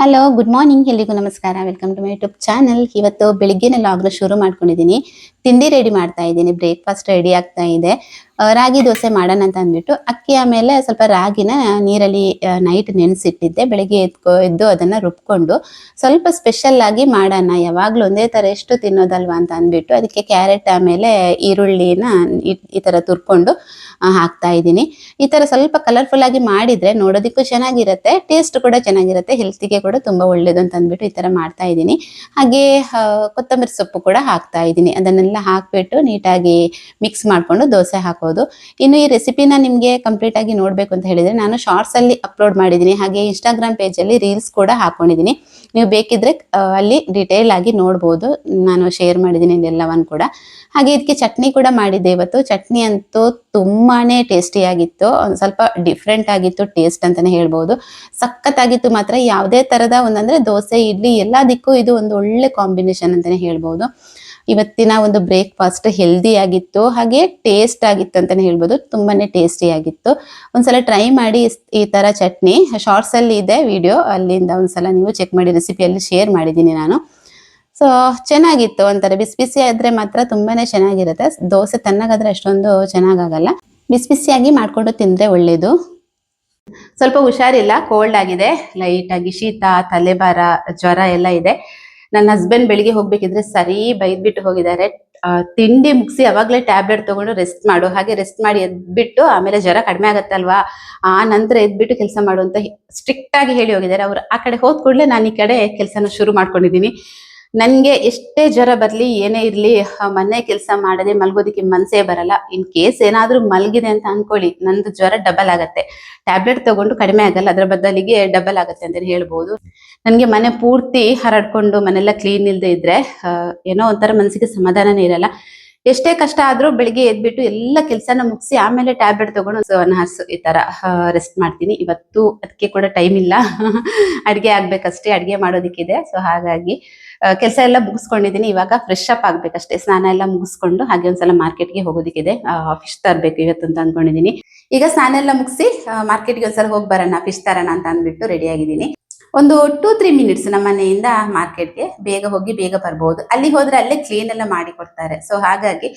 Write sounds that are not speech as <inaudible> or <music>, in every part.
Hello good morning ಎಲ್ರಿಗೂ ನಮಸ್ಕಾರ. Welcome to my YouTube channel ಇವತ್ತು ಬೆಳಿಗ್ಗೆನೆ ಲಾಗ್ನ ಶುರು ಮಾಡ್ಕೊಂಡಿದ್ದೀನಿ. ತಿಂಡಿ ರೆಡಿ ಮಾಡ್ತಾ ಇದ್ದೀನಿ. ಬ್ರೇಕ್ಫಾಸ್ಟ್ ರೆಡಿ ಆಗ್ತಾ ಇದೆ. ರಾಗಿ ದೋಸೆ ಮಾಡೋಣ ಅಂತ ಅಂದ್ಬಿಟ್ಟು ಅಕ್ಕಿ ಆಮೇಲೆ ಸ್ವಲ್ಪ ರಾಗಿನ ನೀರಲ್ಲಿ ನೈಟ್ ನೆನೆಸಿಟ್ಟಿದ್ದೆ. ಬೆಳಿಗ್ಗೆ ಎದ್ಕೊ, ಎದ್ದು ಅದನ್ನ ರುಬ್ಕೊಂಡು ಸ್ವಲ್ಪ ಸ್ಪೆಷಲ್ ಆಗಿ ಮಾಡೋಣ, ಯಾವಾಗ್ಲೂ ಒಂದೇ ತರ ಎಷ್ಟು ತಿನ್ನೋದಲ್ವಾ ಅಂತ ಅಂದ್ಬಿಟ್ಟು ಅದಕ್ಕೆ ಕ್ಯಾರೆಟ್ ಆಮೇಲೆ ಈರುಳ್ಳಿನ ಈ- ತರ ತುರ್ಕೊಂಡು ಹಾಕ್ತಾ ಇದ್ದೀನಿ. ಈ ತರ ಸ್ವಲ್ಪ ಕಲರ್ಫುಲ್ ಆಗಿ ಮಾಡಿದ್ರೆ ನೋಡೋದಕ್ಕೂ ಚೆನ್ನಾಗಿರುತ್ತೆ ಟೇಸ್ಟ್ ಕೂಡ ಚೆನ್ನಾಗಿರುತ್ತೆ ಹೆಲ್ತಿಗೆ ಕೂಡ ತುಂಬಾ ಒಳ್ಳೇದು ಅಂತ ಅಂದ್ಬಿಟ್ಟು ಈ ತರ ಮಾಡ್ತಾ ಇದ್ದೀನಿ. ಹಾಗೆ ಕೊತ್ತಂಬರಿ ಸೊಪ್ಪು ಕೂಡ ಹಾಕ್ತಾ ಇದ್ದೀನಿ. ಅದನ್ನೆಲ್ಲ ಹಾಕ್ಬಿಟ್ಟು ನೀಟಾಗಿ ಮಿಕ್ಸ್ ಮಾಡ್ಕೊಂಡು ದೋಸೆ ಇನ್ನು ಈ ರೆಸಿಪಿನ ನಿಮ್ಗೆ ಕಂಪ್ಲೀಟ್ ಆಗಿ ನೋಡ್ಬೇಕು ಅಂತ ಹೇಳಿದ್ರೆ ನಾನು ಶಾರ್ಟ್ಸ್ ಅಲ್ಲಿ ಅಪ್ಲೋಡ್ ಮಾಡಿದ್ದೀನಿ. ಹಾಗೆ ಇನ್ಸ್ಟಾಗ್ರಾಮ್ ಪೇಜ್ ಅಲ್ಲಿ ರೀಲ್ಸ್ ಕೂಡ ಹಾಕೊಂಡಿದೀನಿ ನೀವು ಬೇಕಿದ್ರೆ ಅಲ್ಲಿ ಡಿಟೇಲ್ ಆಗಿ ನೋಡ್ಬೋದು. ನಾನು ಶೇರ್ ಮಾಡಿದೀನಿ ಎಲ್ಲವನ್ನು ಕೂಡ. ಹಾಗೆ ಇದಕ್ಕೆ ಚಟ್ನಿ ಕೂಡ ಮಾಡಿದ್ದೆ ಇವತ್ತು. ಚಟ್ನಿ ಅಂತೂ ತುಂಬಾನೇ ಟೇಸ್ಟಿ ಆಗಿತ್ತು. ಒಂದ್ ಸ್ವಲ್ಪ ಡಿಫ್ರೆಂಟ್ ಆಗಿತ್ತು ಟೇಸ್ಟ್ ಅಂತಾನೆ ಹೇಳ್ಬೋದು. ಸಖತ್ತಾಗಿತ್ತು ಮಾತ್ರ. ಯಾವುದೇ ತರದ ಒಂದಂದ್ರೆ ದೋಸೆ, ಇಡ್ಲಿ ಎಲ್ಲದಕ್ಕೂ ಇದು ಒಂದು ಒಳ್ಳೆ ಕಾಂಬಿನೇಷನ್ ಅಂತಾನೆ ಹೇಳ್ಬೋದು. ಇವತ್ತಿನ ಒಂದು ಬ್ರೇಕ್ಫಾಸ್ಟ್ ಹೆಲ್ದಿ ಆಗಿತ್ತು, ಹಾಗೆ ಟೇಸ್ಟ್ ಆಗಿತ್ತು ಅಂತಾನೆ ಹೇಳ್ಬೋದು. ತುಂಬಾನೇ ಟೇಸ್ಟಿ ಆಗಿತ್ತು. ಒಂದ್ಸಲ ಟ್ರೈ ಮಾಡಿ ಈ ತರ ಚಟ್ನಿ. ಶಾರ್ಟ್ಸ್ ಅಲ್ಲಿ ಇದೆ ವಿಡಿಯೋ ಅಲ್ಲಿಂದ ಒಂದ್ಸಲ ನೀವು ಚೆಕ್ ಮಾಡಿ ರೆಸಿಪಿಯಲ್ಲಿ ಶೇರ್ ಮಾಡಿದ್ದೀನಿ ನಾನು. ಸೊ ಚೆನ್ನಾಗಿತ್ತು ಒಂಥರ. ಬಿಸಿ ಬಿಸಿ ಆದ್ರೆ ಮಾತ್ರ ತುಂಬಾನೇ ಚೆನ್ನಾಗಿರುತ್ತೆ. ದೋಸೆ ತಣ್ಣಗಾದ್ರೆ ಅಷ್ಟೊಂದು ಚೆನ್ನಾಗಾಗಲ್ಲ. ಬಿಸಿ ಬಿಸಿಯಾಗಿ ಮಾಡ್ಕೊಂಡು ತಿಂದ್ರೆ ಒಳ್ಳೇದು. ಸ್ವಲ್ಪ ಹುಷಾರಿಲ್ಲ ಕೋಲ್ಡ್ ಆಗಿದೆ. ಲೈಟಾಗಿ ಶೀತ, ತಲೆಭಾರ, ಜ್ವರ ಎಲ್ಲ ಇದೆ. ನನ್ನ ಹಸ್ಬೆಂಡ್ ಬೆಳಿಗ್ಗೆ ಹೋಗ್ಬೇಕಿದ್ರೆ ಸರಿ ಬೈದ್ಬಿಟ್ಟು ಹೋಗಿದ್ದಾರೆ. ತಿಂಡಿ ಮುಗಿಸಿ ಅವಾಗಲೇ ಟ್ಯಾಬ್ಲೆಟ್ ತಗೊಂಡು ರೆಸ್ಟ್ ಮಾಡು. ಹಾಗೆ ರೆಸ್ಟ್ ಮಾಡಿ ಎದ್ಬಿಟ್ಟು ಆಮೇಲೆ ಜ್ವರ ಕಡಿಮೆ ಆಗತ್ತಲ್ವಾ ಆ, ನಂತರ ಎದ್ಬಿಟ್ಟು ಕೆಲಸ ಮಾಡು ಅಂತ ಸ್ಟ್ರಿಕ್ಟ್ ಆಗಿ ಹೇಳಿ ಹೋಗಿದ್ದಾರೆ. ಅವ್ರು ಆ ಕಡೆ ಹೋದ್ ಕೂಡಲೇ ನಾನು ಈ ಕಡೆ ಕೆಲಸನ ಶುರು ಮಾಡ್ಕೊಂಡಿದ್ದೀನಿ. ನನ್ಗೆ ಎಷ್ಟೇ ಜ್ವರ ಬರ್ಲಿ, ಏನೇ ಇರ್ಲಿ ಮನೆ ಕೆಲಸ ಮಾಡದೆ ಮಲ್ಗೋದಿಕ್ಕೆ ಮನ್ಸೇ ಬರಲ್ಲ. ಇನ್ ಕೇಸ್ ಏನಾದ್ರೂ ಮಲ್ಗಿದೆ ಅಂತ ಅನ್ಕೊಳ್ಳಿ, ನಂದು ಜ್ವರ ಡಬಲ್ ಆಗತ್ತೆ. ಟ್ಯಾಬ್ಲೆಟ್ ತಗೊಂಡು ಕಡಿಮೆ ಆಗಲ್ಲ, ಅದರ ಬದಲಿಗೆ ಡಬಲ್ ಆಗತ್ತೆ ಅಂತ ಹೇಳ್ಬೋದು. ನನ್ಗೆ ಮನೆ ಪೂರ್ತಿ ಹರಡ್ಕೊಂಡು ಮನೆಲ್ಲ ಕ್ಲೀನ್ ಇಲ್ದೇ ಇದ್ರೆ ಏನೋ ಒಂಥರ ಮನಸ್ಸಿಗೆ ಸಮಾಧಾನನೇ ಇರಲ್ಲ. ಎಷ್ಟೇ ಕಷ್ಟ ಆದ್ರೂ ಬೆಳಿಗ್ಗೆ ಎದ್ಬಿಟ್ಟು ಎಲ್ಲ ಕೆಲಸನ ಮುಗಿಸಿ ಆಮೇಲೆ ಟ್ಯಾಬ್ಲೆಟ್ ತಗೊಂಡು ಒನ್ ಅವರ್ಸ್ ಈ ತರ ರೆಸ್ಟ್ ಮಾಡ್ತೀನಿ. ಇವತ್ತು ಅದಕ್ಕೆ ಕೂಡ ಟೈಮ್ ಇಲ್ಲ. ಅಡ್ಗೆ ಆಗ್ಬೇಕಷ್ಟೇ, ಅಡ್ಗೆ ಮಾಡೋದಿಕ್ಕಿದೆ. ಸೊ ಹಾಗಾಗಿ ಕೆಲಸ ಎಲ್ಲ ಮುಗಿಸ್ಕೊಂಡಿದ್ದೀನಿ. ಇವಾಗ ಫ್ರೆಶ್ ಅಪ್ ಆಗ್ಬೇಕಷ್ಟೇ. ಸ್ನಾನ ಎಲ್ಲ ಮುಗಿಸ್ಕೊಂಡು ಹಾಗೆ ಒಂದ್ಸಲ ಮಾರ್ಕೆಟ್ಗೆ ಹೋಗೋದಿಕ್ಕಿದೆ. ಫಿಶ್ ತರಬೇಕು ಇವತ್ತು ಅಂತ ಅನ್ಕೊಂಡಿದ್ದೀನಿ. ಈಗ ಸ್ನಾನ ಎಲ್ಲ ಮುಗಿಸಿ ಮಾರ್ಕೆಟ್ಗೆ ಒಂದ್ಸಲ ಹೋಗಿ ಬರೋಣ ಫಿಶ್ ತರೋಣ ಅಂತ ಅಂದ್ಬಿಟ್ಟು ರೆಡಿ ಆಗಿದ್ದೀನಿ. ಒಂದು ಟೂ ತ್ರೀ ಮಿನಿಟ್ಸ್ ನಮ್ಮ ಮನೆಯಿಂದ ಮಾರ್ಕೆಟ್ಗೆ ಬೇಗ ಹೋಗಿ ಬೇಗ ಬರ್ಬೋದು. ಅಲ್ಲಿ ಹೋದ್ರೆ ಅಲ್ಲೇ ಕ್ಲೀನ್ ಎಲ್ಲ ಮಾಡಿ ಕೊಡ್ತಾರೆ. ಸೊ ಹಾಗಾಗಿ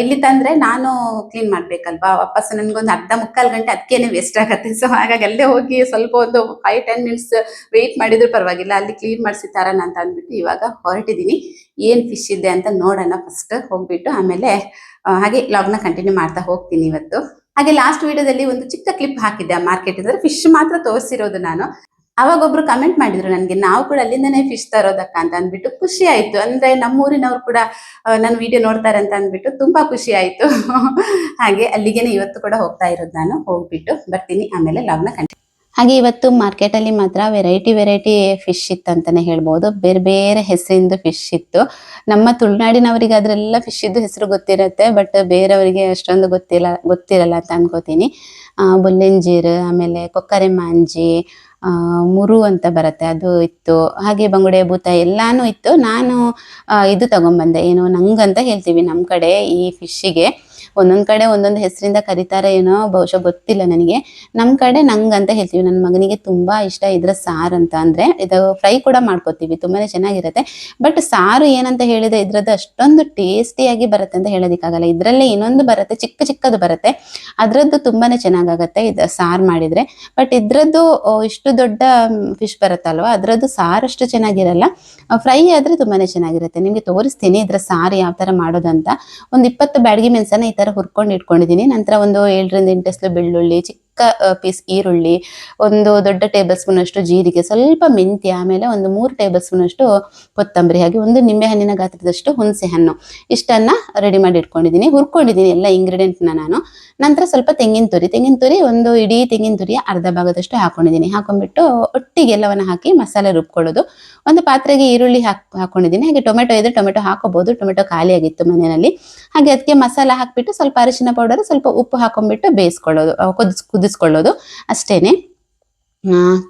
ಇಲ್ಲಿ ತಂದ್ರೆ ನಾನು ಕ್ಲೀನ್ ಮಾಡ್ಬೇಕಲ್ವಾ? ವಾಪಸ್ ನನ್ಗೊಂದು ಅರ್ಧ ಮುಕ್ಕಾಲು ಗಂಟೆ ಅದಕ್ಕೇನೆ ವೇಸ್ಟ್ ಆಗತ್ತೆ. ಸೊ ಹಾಗಾಗಿ ಅಲ್ಲೇ ಹೋಗಿ ಸ್ವಲ್ಪ ಒಂದು ಫೈವ್ ಟೆನ್ ಮಿನಿಟ್ಸ್ ವೆಯ್ಟ್ ಮಾಡಿದ್ರು ಪರವಾಗಿಲ್ಲ. ಅಲ್ಲಿ ಕ್ಲೀನ್ ಮಾಡಿಸಿ ತರೋಣ ಅಂತ ಅಂದ್ಬಿಟ್ಟು ಇವಾಗ ಹೊರಟಿದ್ದೀನಿ ಏನ್ ಫಿಶ್ ಇದೆ ಅಂತ ನೋಡೋಣ ಫಸ್ಟ್ ಹೋಗ್ಬಿಟ್ಟು. ಆಮೇಲೆ ಹಾಗೆ ಹಾಗೆ ಲಾಗ್ನ ಕಂಟಿನ್ಯೂ ಮಾಡ್ತಾ ಹೋಗ್ತೀನಿ ಇವತ್ತು. ಹಾಗೆ ಲಾಸ್ಟ್ ವಿಡಿಯೋದಲ್ಲಿ ಒಂದು ಚಿಕ್ಕ ಕ್ಲಿಪ್ ಹಾಕಿದ್ದೆ ಮಾರ್ಕೆಟ್ ಅಂದ್ರೆ ಫಿಶ್ ಮಾತ್ರ ತೋರಿಸಿರೋದು ನಾನು. ಅವಾಗ ಒಬ್ರು ಕಮೆಂಟ್ ಮಾಡಿದ್ರು ನನಗೆ, ನಾವು ಕೂಡ ಅಲ್ಲಿಂದನೇ ಫಿಶ್ ತರೋದಕ್ಕ ಅಂತ ಅಂದ್ಬಿಟ್ಟು ಖುಷಿ ಆಯ್ತು. ಅಂದ್ರೆ ನಮ್ಮೂರಿನವ್ರು ಕೂಡ ನನ್ನ ವಿಡಿಯೋ ನೋಡ್ತಾರೆ ಅಂತ ಅಂದ್ಬಿಟ್ಟು ತುಂಬಾ ಖುಷಿ ಆಯ್ತು. <laughs> ಹಾಗೆ ಅಲ್ಲಿಗೆನೆ ಇವತ್ತು ಕೂಡ ಹೋಗ್ತಾ ಇರೋದು ನಾನು. ಹೋಗ್ಬಿಟ್ಟು ಬರ್ತೀನಿ. ಆಮೇಲೆ ಲಾಗ್ನ ಕಂಟಿನ್ಯೂ ಹಾಗೆ ಇವತ್ತು ಮಾರ್ಕೆಟ್ ಅಲ್ಲಿ ಮಾತ್ರ ವೆರೈಟಿ ವೆರೈಟಿ ಫಿಶ್ ಇತ್ತು ಅಂತಾನೆ ಹೇಳ್ಬೋದು. ಬೇರೆ ಬೇರೆ ಹೆಸರಿಂದ ಫಿಶ್ ಇತ್ತು. ನಮ್ಮ ತುಳುನಾಡಿನವರಿಗೆ ಅದ್ರೆಲ್ಲ ಫಿಶ್ ಇದ್ದು ಹೆಸರು ಗೊತ್ತಿರುತ್ತೆ ಬಟ್ ಬೇರೆಯವರಿಗೆ ಅಷ್ಟೊಂದು ಗೊತ್ತಿಲ್ಲ, ಗೊತ್ತಿರಲ್ಲ ಅಂತ ಅನ್ಕೋತೀನಿ. ಬುಲ್ಲೆಂಜೀರ್, ಆಮೇಲೆ ಕೊಕ್ಕರೆ ಮಾಂಜಿ ಮುರು ಅಂತ ಬರುತ್ತೆ, ಅದು ಇತ್ತು. ಹಾಗೆ ಬಂಗುಡೆ, ಭೂತ ಎಲ್ಲಾನು ಇತ್ತು. ನಾನು ಇದು ತಗೊಂಬಂದೆ. ಏನು ನಂಗಂತ ಹೇಳ್ತೀವಿ ನಮ್ಮ ಕಡೆ ಈ ಫಿಶ್ಶಿಗೆ ಒಂದೊಂದ್ ಕಡೆ ಒಂದೊಂದು ಹೆಸರಿಂದ ಕರೀತಾರೆ ಏನೋ ಬಹುಶಃ ಗೊತ್ತಿಲ್ಲ ನನಗೆ. ನಮ್ಮ ಕಡೆ ನಂಗ್ ಅಂತ ಹೇಳ್ತೀವಿ. ನನ್ನ ಮಗನಿಗೆ ತುಂಬಾ ಇಷ್ಟ ಇದ್ರ ಸಾರ್ ಅಂತ ಅಂದ್ರೆ ಇದು ಫ್ರೈ ಕೂಡ ಮಾಡ್ಕೋತೀವಿ. ತುಂಬಾನೇ ಚೆನ್ನಾಗಿರುತ್ತೆ. ಬಟ್ ಸಾರು ಏನಂತ ಹೇಳಿದ್ರೆ ಇದ್ರದ್ದು ಅಷ್ಟೊಂದು ಟೇಸ್ಟಿಯಾಗಿ ಬರುತ್ತೆ ಅಂತ ಹೇಳೋದಿಕ್ಕಾಗಲ್ಲ. ಇದ್ರಲ್ಲೇ ಇನ್ನೊಂದು ಬರುತ್ತೆ, ಚಿಕ್ಕ ಚಿಕ್ಕದು ಬರುತ್ತೆ. ಅದ್ರದ್ದು ತುಂಬಾನೇ ಚೆನ್ನಾಗಾಗತ್ತೆ ಇದು ಸಾರ್ ಮಾಡಿದ್ರೆ. ಬಟ್ ಇದ್ರದ್ದು ಇಷ್ಟು ದೊಡ್ಡ ಫಿಶ್ ಬರುತ್ತಲ್ವಾ? ಅದ್ರದ್ದು ಸಾರ್ ಅಷ್ಟು ಚೆನ್ನಾಗಿರಲ್ಲ. ಫ್ರೈ ಆದ್ರೆ ತುಂಬಾನೇ ಚೆನ್ನಾಗಿರುತ್ತೆ. ನಿಮ್ಗೆ ತೋರಿಸ್ತೀನಿ ಇದ್ರ ಸಾರ್ ಯಾವ ತರ ಮಾಡೋದಂತ. ಒಂದು ಇಪ್ಪತ್ತು ಬ್ಯಾಡಗಿ ಮೆಣಸನ್ನ ಈ ತರ ಹುರ್ಕೊಂಡು ಇಟ್ಕೊಂಡಿದ್ದೀನಿ. ನಂತರ ಒಂದು ಏಳರಿಂದ ಎಂಟು ಬೆಳ್ಳುಳ್ಳಿ ಚಿಕ್ಕ ಪೀಸ್ ಈರುಳ್ಳಿ, ಒಂದು ದೊಡ್ಡ ಟೇಬಲ್ ಸ್ಪೂನ್ ಅಷ್ಟು ಜೀರಿಗೆ, ಸ್ವಲ್ಪ ಮೆಂತ್ಯ, ಆಮೇಲೆ ಒಂದು ಮೂರು ಟೇಬಲ್ ಸ್ಪೂನ್ ಅಷ್ಟು ಕೊತ್ತಂಬರಿ, ಹಾಗೆ ಒಂದು ನಿಂಬೆಹಣ್ಣಿನ ಗಾತ್ರದಷ್ಟು ಹುಣಸೆ ಹಣ್ಣು. ಇಷ್ಟನ್ನ ರೆಡಿ ಮಾಡಿ ಇಟ್ಕೊಂಡಿದ್ದೀನಿ. ಹುರ್ಕೊಂಡಿದ್ದೀನಿ ಎಲ್ಲ ಇಂಗ್ರೀಡಿಯೆಂಟ್ನ ನಾನು. ನಂತರ ಸ್ವಲ್ಪ ತೆಂಗಿನ ತುರಿ ತೆಂಗಿನ ತುರಿ ಒಂದು ಇಡೀ ತೆಂಗಿನ ತುರಿಯ ಅರ್ಧ ಭಾಗದಷ್ಟು ಹಾಕೊಂಡಿದ್ದೀನಿ. ಹಾಕೊಂಡ್ಬಿಟ್ಟು ಒಟ್ಟಿಗೆ ಎಲ್ಲವನ್ನ ಹಾಕಿ ಮಸಾಲೆ ರುಬ್ಕೊಳ್ಳೋದು. ಒಂದು ಪಾತ್ರೆಗೆ ಈರುಳ್ಳಿ ಹಾಕ್, ಹಾಕೊಂಡಿದ್ದೀನಿ. ಹಾಗೆ ಟೊಮೆಟೊ ಇದ್ರೆ ಟೊಮೆಟೊ ಹಾಕೋಬಹುದು ಟೊಮೆಟೊ ಖಾಲಿ ಆಗಿತ್ತು ಮನೆಯಲ್ಲಿ. ಹಾಗೆ ಅದಕ್ಕೆ ಮಸಾಲ ಹಾಕಿಬಿಟ್ಟು ಸ್ವಲ್ಪ ಅರಿಶಿನ ಪೌಡರ್, ಸ್ವಲ್ಪ ಉಪ್ಪು ಹಾಕೊಂಡ್ಬಿಟ್ಟು ಬೇಯಿಸ್ಕೊಳ್ಳೋದು ಕುದ್ ಕುದಿಸ್ ಕುದಿಸ್ಕೊಳ್ಳೋದು ಅಷ್ಟೇನೆ.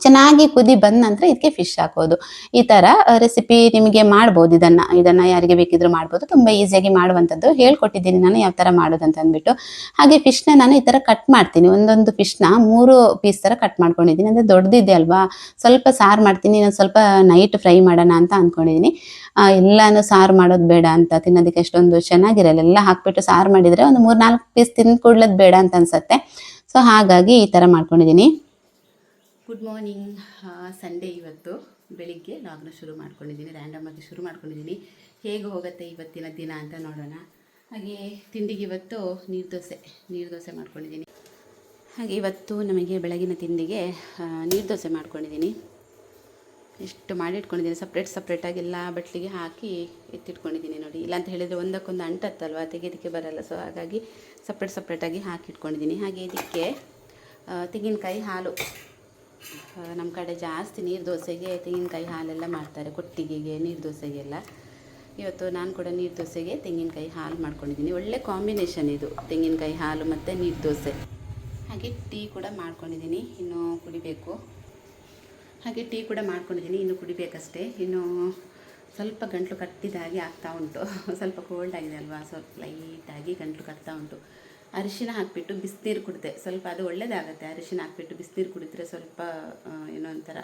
ಚೆನ್ನಾಗಿ ಕುದಿ ಬಂದ ನಂತರ ಇದಕ್ಕೆ ಫಿಶ್ ಹಾಕೋದು. ಈ ತರ ರೆಸಿಪಿ ನಿಮಗೆ ಮಾಡ್ಬೋದು ಇದನ್ನ ಇದನ್ನ ಯಾರಿಗೆ ಬೇಕಿದ್ರು ಮಾಡ್ಬೋದು. ತುಂಬಾ ಈಸಿಯಾಗಿ ಮಾಡುವಂಥದ್ದು. ಹೇಳ್ಕೊಟ್ಟಿದ್ದೀನಿ ನಾನು ಯಾವ ತರ ಮಾಡೋದು ಅಂತ ಅಂದ್ಬಿಟ್ಟು. ಹಾಗೆ ಫಿಶ್ನ ನಾನು ಈ ತರ ಕಟ್ ಮಾಡ್ತೀನಿ. ಒಂದೊಂದು ಫಿಶ್ನ ಮೂರು ಪೀಸ್ ತರ ಕಟ್ ಮಾಡ್ಕೊಂಡಿದ್ದೀನಿ. ಅಂದ್ರೆ ದೊಡ್ಡದಿದೆ ಅಲ್ವಾ? ಸ್ವಲ್ಪ ಸಾರು ಮಾಡ್ತೀನಿ ನಾನು ಸ್ವಲ್ಪ ನೈಟ್ ಫ್ರೈ ಮಾಡೋಣ ಅಂತ ಅಂದ್ಕೊಂಡಿದ್ದೀನಿ ಎಲ್ಲಾನು ಸಾರು ಮಾಡೋದು ಬೇಡ ಅಂತ, ತಿನ್ನೋದಕ್ಕೆ ಅಷ್ಟೊಂದು ಚೆನ್ನಾಗಿರಲ್ಲ. ಎಲ್ಲ ಹಾಕ್ಬಿಟ್ಟು ಸಾರು ಮಾಡಿದ್ರೆ ಒಂದು ಮೂರು ನಾಲ್ಕು ಪೀಸ್ ತಿಂದು ಬೇಡ ಅಂತ ಅನ್ಸತ್ತೆ. ಸೊ ಹಾಗಾಗಿ ಈ ಥರ ಮಾಡ್ಕೊಂಡಿದ್ದೀನಿ. ಗುಡ್ ಮಾರ್ನಿಂಗ್ ಸಂಡೇ ಇವತ್ತು ಬೆಳಿಗ್ಗೆ ಲಾಗ್ನ ಶುರು ಮಾಡ್ಕೊಂಡಿದ್ದೀನಿ. ರ್ಯಾಂಡಮ್ ಆಗಿ ಶುರು ಮಾಡ್ಕೊಂಡಿದ್ದೀನಿ. ಹೇಗೆ ಹೋಗುತ್ತೆ ಇವತ್ತಿನ ದಿನ ಅಂತ ನೋಡೋಣ. ಹಾಗೆ ತಿಂಡಿಗೆ ಇವತ್ತು ನೀರು ದೋಸೆ ನೀರು ದೋಸೆ ಮಾಡ್ಕೊಂಡಿದ್ದೀನಿ. ಹಾಗೆ ಇವತ್ತು ನಮಗೆ ಬೆಳಗಿನ ತಿಂಡಿಗೆ ನೀರು ದೋಸೆ ಮಾಡ್ಕೊಂಡಿದ್ದೀನಿ. ಎಷ್ಟು ಮಾಡಿಟ್ಕೊಂಡಿದ್ದೀನಿ. ಸಪ್ರೇಟ್ ಸಪ್ರೇಟಾಗಿ ಎಲ್ಲ ಬಟ್ಲಿಗೆ ಹಾಕಿ ಎತ್ತಿಟ್ಕೊಂಡಿದ್ದೀನಿ ನೋಡಿ. ಇಲ್ಲ ಅಂತ ಹೇಳಿದರೆ ಒಂದಕ್ಕೊಂದು ಅಂಟತ್ತಲ್ವ? ತೆಗೆಯೋದಕ್ಕೆ ಬರಲ್ಲ. ಸೊ ಹಾಗಾಗಿ ಸಪ್ರೇಟ್ ಸಪ್ರೇಟಾಗಿ ಹಾಕಿಟ್ಕೊಂಡಿದ್ದೀನಿ. ಹಾಗೆ ಇದಕ್ಕೆ ತೆಂಗಿನಕಾಯಿ ಹಾಲು. ನಮ್ಮ ಕಡೆ ಜಾಸ್ತಿ ನೀರು ದೋಸೆಗೆ ತೆಂಗಿನಕಾಯಿ ಹಾಲೆಲ್ಲ ಮಾಡ್ತಾರೆ. ಕೊಟ್ಟಿಗೆಗೆ ನೀರು ದೋಸೆಗೆಲ್ಲ. ಇವತ್ತು ನಾನು ಕೂಡ ನೀರು ದೋಸೆಗೆ ತೆಂಗಿನಕಾಯಿ ಹಾಲು ಮಾಡ್ಕೊಂಡಿದ್ದೀನಿ. ಒಳ್ಳೆ ಕಾಂಬಿನೇಷನ್ ಇದು. ತೆಂಗಿನಕಾಯಿ ಹಾಲು ಮತ್ತು ನೀರು ದೋಸೆ. ಹಾಗೆ ಟೀ ಕೂಡ ಮಾಡ್ಕೊಂಡಿದ್ದೀನಿ. ಇನ್ನೂ ಕುಡಿಬೇಕು. ಹಾಗೆ ಟೀ ಕೂಡ ಮಾಡ್ಕೊಂಡಿದ್ದೀನಿ, ಇನ್ನು ಕುಡಿಬೇಕಷ್ಟೇ. ಇನ್ನು ಸ್ವಲ್ಪ ಗಂಟಲು ಕಟ್ಟಿದಾಗೆ ಆಗ್ತಾ ಉಂಟು. <laughs> ಸ್ವಲ್ಪ ಕೋಲ್ಡ್ ಆಗಿದೆ ಅಲ್ವಾ ಸ್ವಲ್ಪ ಲೈಟಾಗಿ ಗಂಟಲು ಕಟ್ತಾ ಉಂಟು. ಅರಿಶಿನ ಹಾಕಿಬಿಟ್ಟು ಬಿಸಿನೀರು ಕುಡಿದೆ. ಸ್ವಲ್ಪ ಅದು ಒಳ್ಳೇದಾಗುತ್ತೆ, ಅರಿಶಿನ ಹಾಕಿಬಿಟ್ಟು ಬಿಸಿನೀರು ಕುಡಿದ್ರೆ ಸ್ವಲ್ಪ ಏನೋ ಒಂಥರ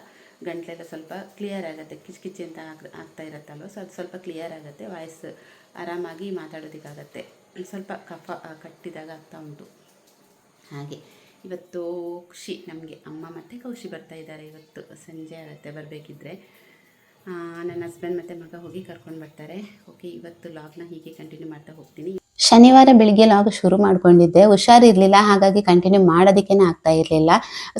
ಗಂಟಲೆಲ್ಲ ಸ್ವಲ್ಪ ಕ್ಲಿಯರ್ ಆಗುತ್ತೆ. ಕಿಚ್ ಅಂತ ಆಗ್- ಆಗ್ತಾ ಇರುತ್ತಲ್ವ ಸೊ ಅದು ಸ್ವಲ್ಪ ಕ್ಲಿಯರ್ ಆಗುತ್ತೆ ವಾಯ್ಸ್ ಆರಾಮಾಗಿ ಮಾತಾಡೋದಕ್ಕಾಗತ್ತೆ. ಸ್ವಲ್ಪ ಕಫ ಕಟ್ಟಿದಾಗ ಆಗ್ತಾ ಉಂಟು. ಹಾಗೆ. ಇವತ್ತು ಖುಷಿ ನಮಗೆ. ಅಮ್ಮ ಮತ್ತು ಕೌಶಿ ಬರ್ತಾ ಇದ್ದಾರೆ ಇವತ್ತು. ಸಂಜೆ ಆಗುತ್ತೆ ಬರಬೇಕಿದ್ರೆ. ನನ್ನ ಹಸ್ಬೆಂಡ್ ಮತ್ತು ಮಗ ಹೋಗಿ ಕರ್ಕೊಂಡು ಬರ್ತಾರೆ. ಓಕೆ ಇವತ್ತು ಲಾಗ್ನ ಹೀಗೆ ಕಂಟಿನ್ಯೂ ಮಾಡ್ತಾ ಹೋಗ್ತೀನಿ. ಶನಿವಾರ ಬೆಳಿಗ್ಗೆ ಲಾಗ್ ಶುರು ಮಾಡ್ಕೊಂಡಿದ್ದೆ. ಹುಷಾರಿರ್ಲಿಲ್ಲ, ಹಾಗಾಗಿ ಕಂಟಿನ್ಯೂ ಮಾಡೋದಕ್ಕೇನೆ ಆಗ್ತಾ ಇರಲಿಲ್ಲ.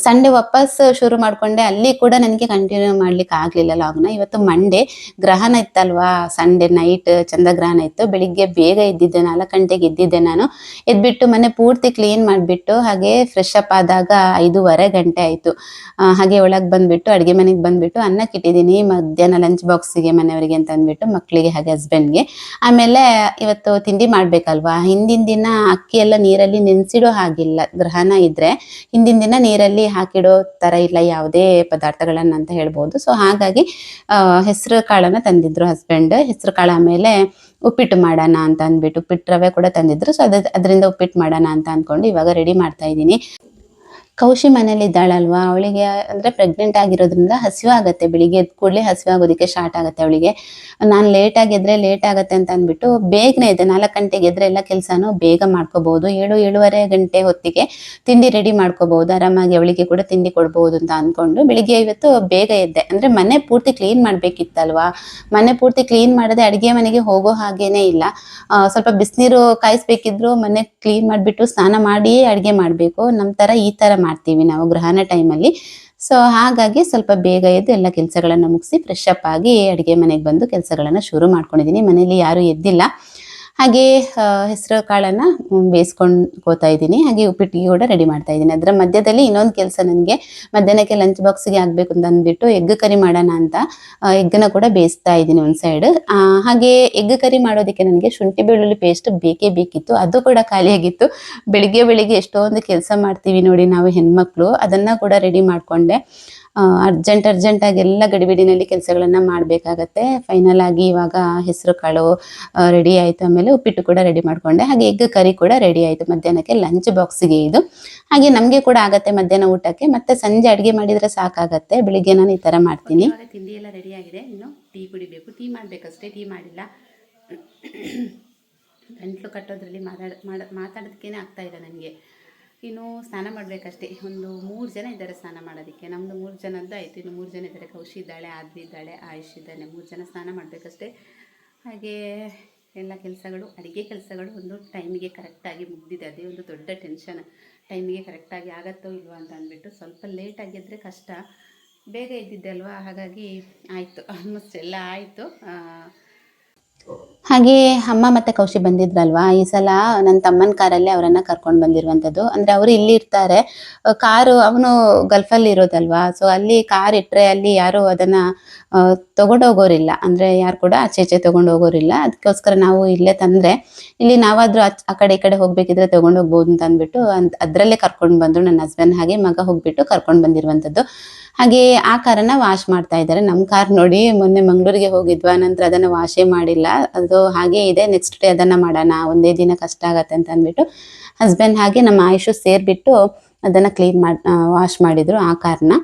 ಸಂಡೇ ವಾಪಸ್ ಶುರು ಮಾಡ್ಕೊಂಡೆ. ಅಲ್ಲಿ ಕೂಡ ನನಗೆ ಕಂಟಿನ್ಯೂ ಮಾಡ್ಲಿಕ್ಕೆ ಆಗಲಿಲ್ಲ ಲಾಗ್ನ ಇವತ್ತು ಮಂಡೇ ಗ್ರಹಣ ಇತ್ತಲ್ವಾ? ಸಂಡೇ ನೈಟ್ ಚಂದ್ರಗ್ರಹಣ ಇತ್ತು. ಬೆಳಿಗ್ಗೆ ಬೇಗ ಎದ್ದಿದ್ದೆ ನಾಲ್ಕು ಗಂಟೆಗೆ ಎದ್ದಿದ್ದೆ ನಾನು. ಎದ್ಬಿಟ್ಟು ಮನೆ ಪೂರ್ತಿ ಕ್ಲೀನ್ ಮಾಡಿಬಿಟ್ಟು, ಹಾಗೆ ಫ್ರೆಶ್ ಅಪ್ ಆದಾಗ ಐದೂವರೆ ಗಂಟೆ ಆಯಿತು. ಹಾಗೆ ಒಳಗೆ ಬಂದ್ಬಿಟ್ಟು, ಅಡುಗೆ ಮನೆಗೆ ಬಂದ್ಬಿಟ್ಟು ಅನ್ನಕ್ಕೆ ಇಟ್ಟಿದ್ದೀನಿ ಮಧ್ಯಾಹ್ನ ಲಂಚ್ ಬಾಕ್ಸಿಗೆ ಮನೆಯವರಿಗೆ ಅಂತ ಅಂದ್ಬಿಟ್ಟು ಮಕ್ಕಳಿಗೆ ಹಾಗೆ ಹಸ್ಬೆಂಡ್ಗೆ ಆಮೇಲೆ ಇವತ್ತು ತಿಂಡಿ ಮಾಡ್ಬೇಕಲ್ವಾ ಹಿಂದಿನ ದಿನ ಅಕ್ಕಿ ಎಲ್ಲ ನೀರಲ್ಲಿ ನೆನೆಸಿಡೋ ಹಾಗಿಲ್ಲ. ಗ್ರಹಣ ಇದ್ರೆ ಹಿಂದಿನ ದಿನ ನೀರಲ್ಲಿ ಹಾಕಿಡೋ ತರ ಇಲ್ಲ, ಯಾವುದೇ ಪದಾರ್ಥಗಳನ್ನ ಅಂತ ಹೇಳ್ಬೋದು. ಸೊ ಹಾಗಾಗಿ ಹೆಸರು ಕಾಳನ್ನ ತಂದಿದ್ರು ಹಸ್ಬೆಂಡ್ ಹೆಸರು ಕಾಳ ಆಮೇಲೆ ಉಪ್ಪಿಟ್ಟು ಮಾಡೋಣ ಅಂತ ಅಂದ್ಬಿಟ್ಟು ಉಪ್ಪಿಟ್ಟು ರವೆ ಕೂಡ ತಂದಿದ್ರು. ಸೊ ಅದ, ಅದರಿಂದ ಉಪ್ಪಿಟ್ಟು ಮಾಡೋಣ ಅಂತ ಅಂದ್ಕೊಂಡು ಇವಾಗ ರೆಡಿ ಮಾಡ್ತಾ ಇದ್ದೀನಿ. ಕೌಶಿ ಮನೇಲಿ ಇದ್ದಾಳಲ್ವಾ? ಅವಳಿಗೆ ಅಂದ್ರೆ ಪ್ರೆಗ್ನೆಂಟ್ ಆಗಿರೋದ್ರಿಂದ ಹಸಿವು ಆಗುತ್ತೆ. ಬೆಳಿಗ್ಗೆ ಎದ್ದ ಕೂಡಲೇ ಹಸಿವು ಆಗೋದಕ್ಕೆ ಸ್ಟಾರ್ಟ್ ಆಗುತ್ತೆ ಅವಳಿಗೆ. ನಾನು ಲೇಟ್ ಆಗಿದ್ರೆ ಲೇಟ್ ಆಗುತ್ತೆ ಅಂತ ಅಂದ್ಬಿಟ್ಟು ಬೇಗನೆ ಇದೆ ನಾಲ್ಕು ಗಂಟೆಗೆ ಎದ್ರೆ ಎಲ್ಲ ಕೆಲಸನೂ ಬೇಗ ಮಾಡ್ಕೋಬಹುದು ಏಳು, ಏಳುವರೆ ಗಂಟೆ ಹೊತ್ತಿಗೆ ತಿಂಡಿ ರೆಡಿ ಮಾಡ್ಕೋಬಹುದು ಆರಾಮಾಗಿ ಅವಳಿಗೆ ಕೂಡ ತಿಂಡಿ ಕೊಡ್ಬೋದು ಅಂತ ಅನ್ಕೊಂಡು ಬೆಳಿಗ್ಗೆ ಇವತ್ತು ಬೇಗ ಎದ್ದೆ. ಅಂದ್ರೆ ಮನೆ ಪೂರ್ತಿ ಕ್ಲೀನ್ ಮಾಡ್ಬೇಕಿತ್ತಲ್ವಾ? ಮನೆ ಪೂರ್ತಿ ಕ್ಲೀನ್ ಮಾಡದೆ ಅಡಿಗೆ ಮನೆಗೆ ಹೋಗೋ ಹಾಗೇನೆ ಇಲ್ಲ. ಸ್ವಲ್ಪ ಬಿಸಿನೀರು ಕಾಯಿಸ್ಬೇಕಿದ್ರು ಮನೆ ಕ್ಲೀನ್ ಮಾಡಿಬಿಟ್ಟು ಸ್ನಾನ ಮಾಡಿಯೇ ಅಡಿಗೆ ಮಾಡಬೇಕು. ನಮ್ಮ ಥರ ಈ ಥರ ಮಾಡ್ತೀವಿ ನಾವು ಗ್ರಹಣ ಟೈಮಲ್ಲಿ. ಸೊ ಹಾಗಾಗಿ ಸ್ವಲ್ಪ ಬೇಗ ಎದ್ದು ಎಲ್ಲ ಕೆಲಸಗಳನ್ನು ಮುಗಿಸಿ ಫ್ರೆಶ್ ಅಪ್ ಆಗಿ ಅಡುಗೆ ಮನೆಗೆ ಬಂದು ಕೆಲಸಗಳನ್ನು ಶುರು ಮಾಡ್ಕೊಂಡಿದ್ದೀನಿ ಮನೇಲಿ ಯಾರೂ ಎದ್ದಿಲ್ಲ. ಹಾಗೆ ಹೆಸರು ಕಾಳನ್ನ ಬೇಯಿಸ್ಕೊಂಡ್ಕೋತಾ ಇದ್ದೀನಿ. ಹಾಗೆ ಉಪ್ಪಿಟ್ಟಿಗೆ ಕೂಡ ರೆಡಿ ಮಾಡ್ತಾ ಇದ್ದೀನಿ. ಅದರ ಮಧ್ಯದಲ್ಲಿ ಇನ್ನೊಂದು ಕೆಲಸ ನನಗೆ ಮಧ್ಯಾಹ್ನಕ್ಕೆ ಲಂಚ್ ಬಾಕ್ಸ್ಗೆ ಆಗಬೇಕು ಅಂತ ಅಂದ್ಬಿಟ್ಟು ಎಗ್ ಕರಿ ಮಾಡೋಣ ಅಂತ ಎಗ್ಗನ್ನ ಕೂಡ ಬೇಯಿಸ್ತಾ ಇದ್ದೀನಿ ಒಂದು ಸೈಡ್ ಹಾಗೆ ಎಗ್ ಕರಿ ಮಾಡೋದಕ್ಕೆ ನನಗೆ ಶುಂಠಿ ಬೆಳ್ಳುಳ್ಳಿ ಪೇಸ್ಟ್ ಬೇಕೇ ಬೇಕಿತ್ತು. ಅದು ಕೂಡ ಖಾಲಿಯಾಗಿತ್ತು. ಬೆಳಿಗ್ಗೆ ಬೆಳಿಗ್ಗೆ ಎಷ್ಟೊಂದು ಕೆಲಸ ಮಾಡ್ತೀವಿ ನೋಡಿ ನಾವು ಹೆಣ್ಮಕ್ಳು. ಅದನ್ನ ಕೂಡ ರೆಡಿ ಮಾಡ್ಕೊಂಡೆ. ಅರ್ಜೆಂಟ್ ಅರ್ಜೆಂಟ್ ಆಗಿ ಎಲ್ಲ ಗಡಿಬಿಡಿನಲ್ಲಿ ಕೆಲಸಗಳನ್ನ ಮಾಡಬೇಕಾಗತ್ತೆ. ಫೈನಲ್ ಆಗಿ ಇವಾಗ ಹೆಸರು ಕಾಳು ರೆಡಿ ಆಯಿತು. ಆಮೇಲೆ ಉಪ್ಪಿಟ್ಟು ಕೂಡ ರೆಡಿ ಮಾಡ್ಕೊಂಡೆ. ಹಾಗೆ ಎಗ್ ಕರಿ ಕೂಡ ರೆಡಿ ಆಯಿತು. ಮಧ್ಯಾಹ್ನಕ್ಕೆ ಲಂಚ್ ಬಾಕ್ಸಿಗೆ ಇದು. ಹಾಗೆ ನಮಗೆ ಕೂಡ ಆಗತ್ತೆ ಮಧ್ಯಾಹ್ನ ಊಟಕ್ಕೆ. ಮತ್ತೆ ಸಂಜೆ ಅಡುಗೆ ಮಾಡಿದ್ರೆ ಸಾಕಾಗತ್ತೆ. ಬೆಳಿಗ್ಗೆ ನಾನು ಈ ಥರ ಮಾಡ್ತೀನಿ. ತಿಂಡಿ ಎಲ್ಲ ರೆಡಿ ಆಗಿದೆ. ಇನ್ನು ಟೀ ಕುಡಿಬೇಕು. ಟೀ ಮಾಡಬೇಕಷ್ಟೇ. ಟೀ ಮಾಡಿಲ್ಲ. ಗಂಟ್ಲು ಕಟ್ಟೋದ್ರಲ್ಲಿ ಮಾತಾಡ ಮಾತಾಡೋದಕ್ಕೇನೆ ಆಗ್ತಾ ಇಲ್ಲ ನನಗೆ. ಇನ್ನು ಸ್ನಾನ ಮಾಡಬೇಕಷ್ಟೇ. ಒಂದು ಮೂರು ಜನ ಇದ್ದಾರೆ ಸ್ನಾನ ಮಾಡೋದಕ್ಕೆ. ನಮ್ಮದು ಮೂರು ಜನದ್ದು ಆಯಿತು. ಇನ್ನು ಮೂರು ಜನ ಇದ್ದಾರೆ. ಕೌಶಿ ಇದ್ದಾಳೆ ಆದ್ವಿ ಇದ್ದಾಳೆ, ಆಯುಷ್ ಇದ್ದಾನೆ ಮೂರು ಜನ ಸ್ನಾನ ಮಾಡಬೇಕಷ್ಟೇ. ಹಾಗೆ ಎಲ್ಲ ಕೆಲಸಗಳು, ಅಡುಗೆ ಕೆಲಸಗಳು ಒಂದು ಟೈಮಿಗೆ ಕರೆಕ್ಟಾಗಿ ಮುಗ್ದಿದೆ. ಅದೇ ಒಂದು ದೊಡ್ಡ ಟೆನ್ಷನ್. ಟೈಮಿಗೆ ಕರೆಕ್ಟಾಗಿ ಆಗತ್ತೋ ಇಲ್ವೋ ಅಂತ ಅಂದ್ಬಿಟ್ಟು ಸ್ವಲ್ಪ ಲೇಟ್ ಆಗಿದ್ದರೆ ಕಷ್ಟ. ಬೇಗ ಇದ್ದಿದ್ದೆ ಅಲ್ವಾ? ಹಾಗಾಗಿ ಆಯಿತು. ಆಲ್ಮೋಸ್ಟ್ ಎಲ್ಲ ಆಯಿತು. ಹಾಗೆ ಅಮ್ಮ ಮತ್ತೆ ಕೌಶಿ ಬಂದಿದ್ರಲ್ವಾ? ಈ ಸಲ ನನ್ನ ತಮ್ಮನ ಕಾರಲ್ಲಿ ಅವರನ್ನ ಕರ್ಕೊಂಡು ಬಂದಿರುವಂತದ್ದು. ಅಂದ್ರೆ ಅವರು ಇಲ್ಲಿ ಇರ್ತಾರೆ. ಕಾರು ಅವನು ಗಲ್ಫಲ್ಲಿ ಇರೋದಲ್ವಾ? ಸೊ ಅಲ್ಲಿ ಕಾರ್ ಇಟ್ರೆ ಅಲ್ಲಿ ಯಾರು ಅದನ್ನ ತಗೊಂಡೋಗೋರಿಲ್ಲ. ಅಂದ್ರೆ ಯಾರು ಕೂಡ ಆಚೆ ಈಚೆ ತಗೊಂಡು ಹೋಗೋರಿಲ್ಲ ಅದಕ್ಕೋಸ್ಕರ ನಾವು ಇಲ್ಲೇ ತಂದ್ರೆ, ಇಲ್ಲಿ ನಾವಾದ್ರೂ ಆ ಕಡೆ ಈ ಕಡೆ ಹೋಗ್ಬೇಕಿದ್ರೆ ತಗೊಂಡು ಅಂತ ಅಂದ್ಬಿಟ್ಟು, ಅಂದ್- ಅದ್ರಲ್ಲೇ ಕರ್ಕೊಂಡು ಬಂದ್ರು ನನ್ನ ಹಸ್ಬೆಂಡ್ ಹಾಗೆ ಮಗ ಹೋಗ್ಬಿಟ್ಟು ಕರ್ಕೊಂಡು ಬಂದಿರುವಂತದ್ದು. ಹಾಗೆ ಆ ಕಾರನ್ನ ವಾಶ್ ಮಾಡ್ತಾ ಇದ್ದಾರೆ. ನಮ್ಮ ಕಾರ್ ನೋಡಿ ಮೊನ್ನೆ ಮಂಗಳೂರಿಗೆ ಹೋಗಿದ್ವಾ, ನಂತರ ಅದನ್ನ ವಾಶೇ ಮಾಡಿಲ್ಲ. ಅದು ಹಾಗೆ ಇದೆ ನೆಕ್ಸ್ಟ್ ಡೇ ಅದನ್ನ ಮಾಡೋಣ, ಒಂದೇ ದಿನ ಕಷ್ಟ ಆಗತ್ತೆ ಅಂತ ಅಂದ್ಬಿಟ್ಟು ಹಸ್ಬೆಂಡ್ ಹಾಗೆ ನಮ್ಮ ಆಯುಷು ಸೇರ್ಬಿಟ್ಟು ಅದನ್ನ ಕ್ಲೀನ್ ಮಾಡಿ ವಾಶ್ ಮಾಡಿದ್ರು ಆ ಕಾರ್ನ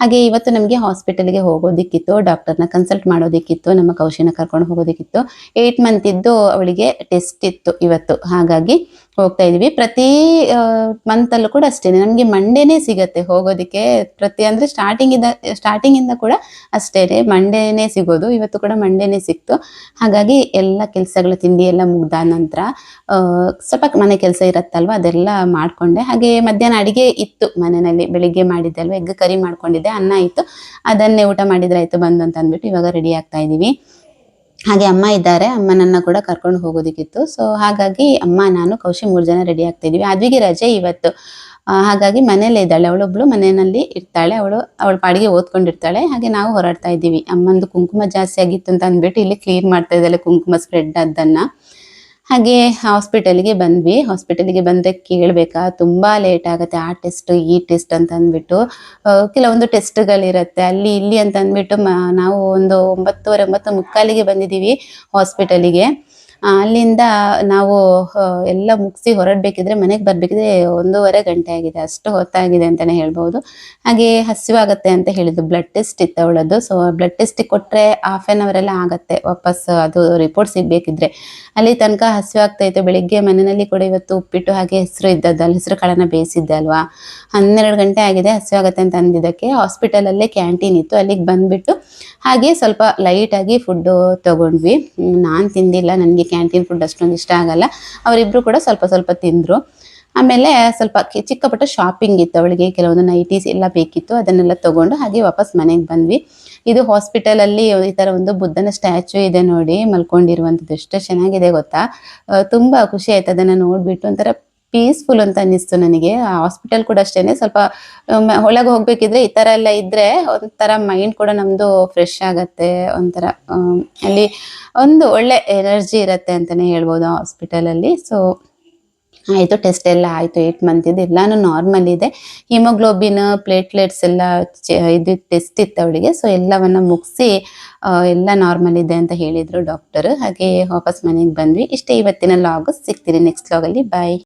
ಹಾಗೆ ಇವತ್ತು ನಮಗೆ ಹಾಸ್ಪಿಟಲ್ಗೆ ಹೋಗೋದಿಕ್ಕಿತ್ತು ಡಾಕ್ಟರ್ನ ಕನ್ಸಲ್ಟ್ ಮಾಡೋದಿಕ್ಕಿತ್ತು, ನಮ್ಮ ಕೌಶಿನ ಕರ್ಕೊಂಡು ಹೋಗೋದಿಕ್ಕಿತ್ತು. ಏಯ್ಟ್ ಮಂತ್ ಇದ್ದು ಅವಳಿಗೆ ಟೆಸ್ಟ್ ಇತ್ತು ಇವತ್ತು. ಹಾಗಾಗಿ ಹೋಗ್ತಾ ಇದೀವಿ. ಪ್ರತಿ ಮಂತ್ ಅಲ್ಲೂ ಕೂಡ ಅಷ್ಟೇನೆ. ನಮ್ಗೆ ಮಂಡೇನೆ ಸಿಗತ್ತೆ ಹೋಗೋದಿಕ್ಕೆ. ಪ್ರತಿ ಅಂದ್ರೆ ಸ್ಟಾರ್ಟಿಂಗ್ ಇಂದ ಸ್ಟಾರ್ಟಿಂಗ್ ಇಂದ ಕೂಡ ಅಷ್ಟೇನೆ. ಮಂಡೇನೆ ಸಿಗೋದು. ಇವತ್ತು ಕೂಡ ಮಂಡೇನೆ ಸಿಕ್ತು. ಹಾಗಾಗಿ ಎಲ್ಲ ಕೆಲಸಗಳ, ತಿಂಡಿ ಎಲ್ಲ ಮುಗ್ದ ನಂತರ ಸ್ವಲ್ಪ ಮನೆ ಕೆಲಸ ಇರತ್ತಲ್ವ? ಅದೆಲ್ಲ ಮಾಡ್ಕೊಂಡೆ. ಹಾಗೆ ಮಧ್ಯಾಹ್ನ ಅಡಿಗೆ ಇತ್ತು ಮನೆಯಲ್ಲಿ. ಬೆಳಿಗ್ಗೆ ಮಾಡಿದ್ದೆ ಅಲ್ವಾ ಎಗ್ ಕರಿ ಮಾಡ್ಕೊಂಡಿದ್ದೆ. ಅನ್ನ ಇತ್ತು. ಅದನ್ನೇ ಊಟ ಮಾಡಿದ್ರೆ ಆಯ್ತು, ಬಂದು ಅಂತ ಅಂದ್ಬಿಟ್ಟು ಇವಾಗ ರೆಡಿ ಆಗ್ತಾ ಇದೀವಿ. ಹಾಗೆ ಅಮ್ಮ ಇದ್ದಾರೆ. ಅಮ್ಮನನ್ನ ಕೂಡ ಕರ್ಕೊಂಡು ಹೋಗೋದಿಕ್ಕಿತ್ತು. ಸೊ ಹಾಗಾಗಿ ಅಮ್ಮ, ನಾನು ಕೌಶಿ ಮೂರು ಜನ ರೆಡಿ ಆಗ್ತಾ ಇದೀವಿ ಅದ್ವಿಗೆ ರಜೆ ಇವತ್ತು. ಹಾಗಾಗಿ ಮನೇಲೇ ಇದ್ದಾಳೆ. ಅವಳೊಬ್ಳು ಮನೆಯಲ್ಲಿ ಇರ್ತಾಳೆ. ಅವಳು, ಅವಳ ಪಾಡಿಗೆ ಓದ್ಕೊಂಡಿರ್ತಾಳೆ. ಹಾಗೆ ನಾವು ಹೊರಡ್ತಾ ಇದ್ದೀವಿ. ಅಮ್ಮಂದು ಕುಂಕುಮ ಜಾಸ್ತಿ ಆಗಿತ್ತು ಅಂತ ಅಂದ್ಬಿಟ್ಟು ಇಲ್ಲಿ ಕ್ಲೀನ್ ಮಾಡ್ತಾ ಇದ್ದಾಳೆ ಕುಂಕುಮ ಸ್ಪ್ರೆಡ್ ಅದನ್ನ ಹಾಗೆ ಹಾಸ್ಪಿಟಲ್ಗೆ ಬಂದ್ವಿ. ಹಾಸ್ಪಿಟಲ್ಗೆ ಬಂದ ಕೇಳ್ಬೇಕಾ, ತುಂಬಾ ಲೇಟ್ ಆಗುತ್ತೆ ಆ ಟೆಸ್ಟ್, ಈ ಟೆಸ್ಟ್ ಅಂತ ಅಂದ್ಬಿಟ್ಟು. ಕೆಲವೊಂದು ಟೆಸ್ಟ್ಗಳಿರುತ್ತೆ. ಅಲ್ಲಿ ಇಲ್ಲಿ ಅಂತ ಅಂದ್ಬಿಟ್ಟು ನಾವು ಒಂದು ಒಂಬತ್ತುವರೆ, ಒಂಬತ್ತು ಮುಕ್ಕಾಲಿಗೆ ಬಂದಿದ್ದೀವಿ ಹಾಸ್ಪಿಟಲಿಗೆ. ಅಲ್ಲಿಂದ ನಾವು ಎಲ್ಲ ಮುಗಿಸಿ ಹೊರಡ್ಬೇಕಿದ್ರೆ, ಮನೆಗೆ ಬರ್ಬೇಕಿದ್ರೆ ಒಂದೂವರೆ ಗಂಟೆ ಆಗಿದೆ. ಅಷ್ಟು ಹೊತ್ತಾಗಿದೆ ಅಂತಾನೆ ಹೇಳ್ಬೋದು. ಹಾಗೆ ಹಸಿವಾಗತ್ತೆ ಅಂತ ಹೇಳಿದ್ದು ಬ್ಲಡ್ ಟೆಸ್ಟ್ ಇತ್ತು ಅವಳದ್ದು. ಸೊ ಬ್ಲಡ್ ಟೆಸ್ಟ್ ಕೊಟ್ಟರೆ ಹಾಫ್ ಆನ್ ಅವರ್ ಎಲ್ಲ ಆಗತ್ತೆ. ವಾಪಸ್ ಅದು ರಿಪೋರ್ಟ್ ಸಿಗ್ಬೇಕಿದ್ರೆ. ಅಲ್ಲಿ ತನಕ ಹಸಿವಾಗ್ತಾ ಇತ್ತು. ಬೆಳಿಗ್ಗೆ ಮನೆಯಲ್ಲಿ ಕೂಡ ಇವತ್ತು ಉಪ್ಪಿಟ್ಟು ಹಾಗೆ ಹೆಸರು ಅಲ್ಲಿ ಹೆಸರು ಕಾಳನ್ನ ಬೇಯಿಸಿದ್ದೆ ಅಲ್ವಾ? ಹನ್ನೆರಡು ಗಂಟೆ ಆಗಿದೆ ಹಸಿವಾಗತ್ತೆ ಅಂತ ಅಂದಿದ್ದಕ್ಕೆ. ಹಾಸ್ಪಿಟಲ್ ಅಲ್ಲೇ ಕ್ಯಾಂಟೀನ್ ಇತ್ತು. ಅಲ್ಲಿಗೆ ಬಂದ್ಬಿಟ್ಟು ಹಾಗೆ ಸ್ವಲ್ಪ ಲೈಟ್ ಆಗಿ ಫುಡ್ ತಗೊಂಡ್ವಿ. ನಾನು ತಿಂದಿಲ್ಲ. ನನಗೆ ಕ್ಯಾಂಟೀನ್ ಫುಡ್ ಅಷ್ಟೊಂದು ಇಷ್ಟ ಆಗಲ್ಲ. ಅವರಿಬ್ರು ಕೂಡ ಸ್ವಲ್ಪ ಸ್ವಲ್ಪ ತಿಂದ್ರು. ಆಮೇಲೆ ಸ್ವಲ್ಪ ಚಿಕ್ಕ ಪುಟ್ಟ ಶಾಪಿಂಗ್ ಇತ್ತು. ಅವಳಿಗೆ ಕೆಲವೊಂದು ನೈಟೀಸ್ ಎಲ್ಲ ಬೇಕಿತ್ತು. ಅದನ್ನೆಲ್ಲ ತಗೊಂಡು ಹಾಗೆ ವಾಪಸ್ ಮನೆಗೆ ಬಂದ್ವಿ. ಇದು ಹಾಸ್ಪಿಟಲ್ ಅಲ್ಲಿ ಈ ತರ ಒಂದು ಬುದ್ಧನ ಸ್ಟ್ಯಾಚು ಇದೆ ನೋಡಿ ಮಲ್ಕೊಂಡಿರುವಂತದ್ದು. ಎಷ್ಟು ಚೆನ್ನಾಗಿದೆ ಗೊತ್ತಾ? ತುಂಬಾ ಖುಷಿ ಆಯ್ತು ಅದನ್ನ ನೋಡ್ಬಿಟ್ಟು ಒಂಥರ ಪೀಸ್ಫುಲ್ ಅಂತ ಅನ್ನಿಸ್ತು ನನಗೆ. ಹಾಸ್ಪಿಟಲ್ ಕೂಡ ಅಷ್ಟೇನೆ. ಸ್ವಲ್ಪ ಒಳಗೆ ಹೋಗ್ಬೇಕಿದ್ರೆ ಈ ತರ ಎಲ್ಲ ಇದ್ರೆ ಒಂಥರ ಮೈಂಡ್ ಕೂಡ ನಮ್ದು ಫ್ರೆಶ್ ಆಗತ್ತೆ. ಒಂಥರ ಅಲ್ಲಿ ಒಂದು ಒಳ್ಳೆ ಎನರ್ಜಿ ಇರತ್ತೆ ಅಂತಾನೆ ಹೇಳ್ಬೋದು ಹಾಸ್ಪಿಟಲ್ ಅಲ್ಲಿ. ಸೊ ಆಯಿತು ಟೆಸ್ಟ್ ಎಲ್ಲ ಆಯಿತು. ಮಂತ್ ಇದೆ ಎಲ್ಲಾನು ನಾರ್ಮಲ್ ಇದೆ. ಹಿಮೋಗ್ಲೋಬಿನ್ ಪ್ಲೇಟ್ಲೆಟ್ಸ್ ಎಲ್ಲ ಇದು ಟೆಸ್ಟ್ ಇತ್ತು ಅವಳಿಗೆ. ಸೊ ಎಲ್ಲವನ್ನ ಮುಗಿಸಿ ಎಲ್ಲ ನಾರ್ಮಲ್ ಇದೆ ಅಂತ ಹೇಳಿದ್ರು ಡಾಕ್ಟರ್ ಹಾಗೆ ವಾಪಸ್ ಮನೆಗೆ ಬಂದ್ವಿ. ಇಷ್ಟೇ ಇವತ್ತಿನ ಲಾಗ್ ಸಿಗ್ತೀನಿ ನೆಕ್ಸ್ಟ್ ಲಾಗಲ್ಲಿ ಬಾಯ್